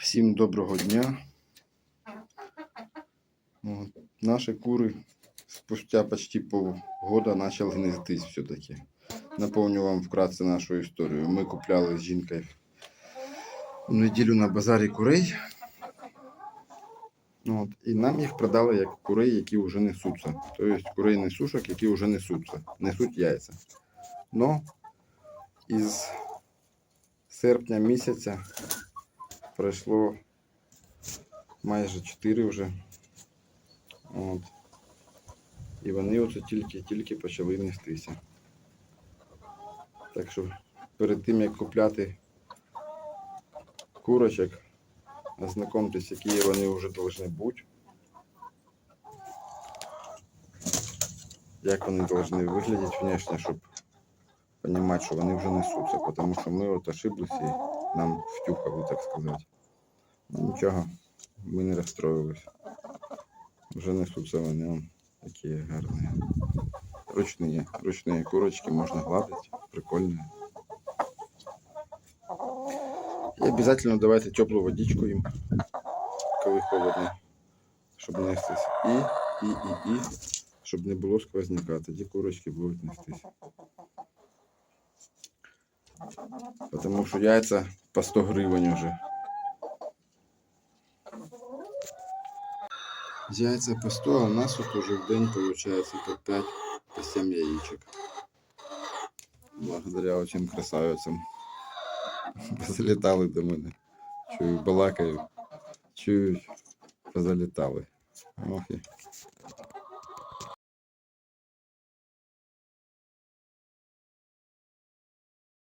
Всім доброго дня. От. Наші кури спустя почти полгода почали гнездитись все-таки. Напомню вам вкратце нашу історію. Ми купляли з жінкою в неділю на базарі курей. От. І нам їх продали як курей, які вже несуться. Тобто курей несушок, які вже несуться. Несуть яйця. Но із серпня місяця пройшло майже 4 вже. От. І вони оце тільки-тільки почали нестися. Так що перед тим як купляти курочок, ознакомтесь, які вони вже повинні бути. Як вони повинні виглядати внешне, щоб розуміти, що вони вже несуться. Тому що ми от ошиблися і нам втюхали, так сказати. Ну, нічого, ми не розстроїлися. Вже несуться вони он, такі гарні. Ручні, ручні курочки можна гладити, прикольні. І обов'язково давайте теплу водичку їм, коли холодно, щоб нестись. І, і, і, і, щоб не було сквозняка, тоді курочки будуть нестись. Потому що яйця по 100 гривень уже. Яйця по 100, а у нас вот уже в день получается по 5, по 7 яичек. Благодаря очень красавицям. Позалітали до мене. Чую, балакаю. Чую, позалітали. Ох